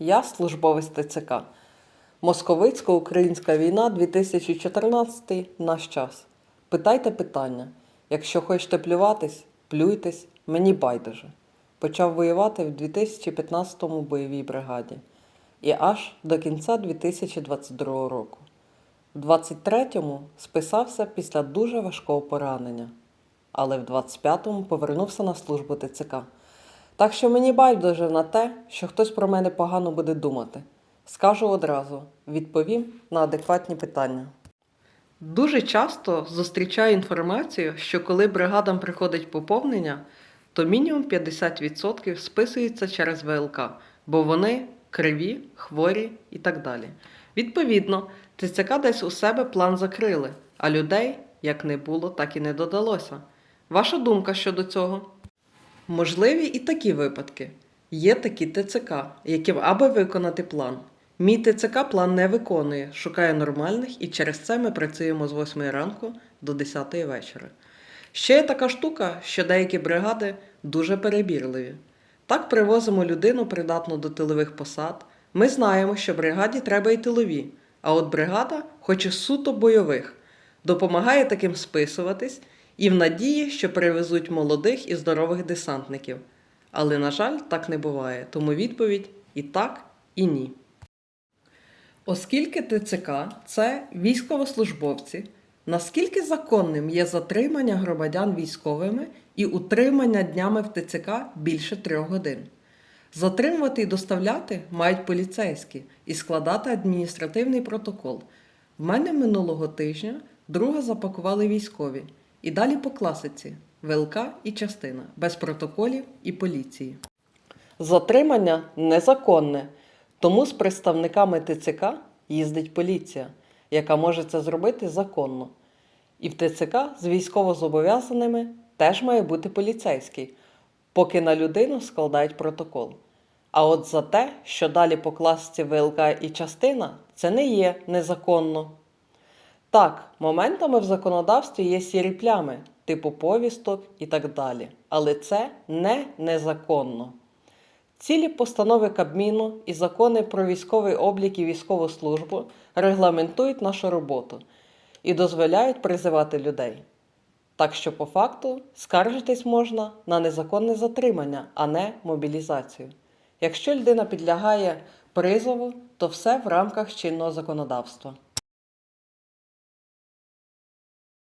Я службовець ТЦК. Московицько-українська війна 2014 наш час. Питайте питання. Якщо хочете плюватись, плюйтесь, мені байдуже. Почав воювати в 2015-му бойовій бригаді і аж до кінця 2022 року. В 23-му списався після дуже важкого поранення, але в 25-му повернувся на службу ТЦК. Так що мені байдуже на те, що хтось про мене погано буде думати. Скажу одразу, відповім на адекватні питання. Дуже часто зустрічаю інформацію, що коли бригадам приходить поповнення, то мінімум 50% списується через ВЛК, бо вони криві, хворі і так далі. Відповідно, ТЦК десь у себе план закрили, а людей як не було, так і не додалося. Ваша думка щодо цього? Можливі і такі випадки. Є такі ТЦК, яким аби виконати план. Мій ТЦК план не виконує, шукає нормальних, і через це ми працюємо з 8 ранку до 10 вечора. Ще є така штука, що деякі бригади дуже перебірливі. Так привозимо людину, придатну до тилових посад. Ми знаємо, що бригаді треба і тилові, а от бригада хоче суто бойових, допомагає таким списуватись і в надії, що привезуть молодих і здорових десантників. Але, на жаль, так не буває, тому відповідь і так, і ні. Оскільки ТЦК це військовослужбовці, наскільки законним є затримання громадян військовими і утримання днями в ТЦК більше трьох годин? Затримувати і доставляти мають поліцейські і складати адміністративний протокол. В мене минулого тижня друга запакували військові. І далі по класиці ВЛК і частина, без протоколів і поліції. Затримання незаконне, тому з представниками ТЦК їздить поліція, яка може це зробити законно. І в ТЦК з військовозобов'язаними теж має бути поліцейський, поки на людину складають протокол. А от за те, що далі по класиці ВЛК і частина, це не є незаконно. Так, моментами в законодавстві є сірі плями, типу повісток і так далі. Але це не незаконно. Цілі постанови Кабміну і закони про військовий облік і військову службу регламентують нашу роботу і дозволяють призивати людей. Так що, по факту, скаржитись можна на незаконне затримання, а не мобілізацію. Якщо людина підлягає призову, то все в рамках чинного законодавства.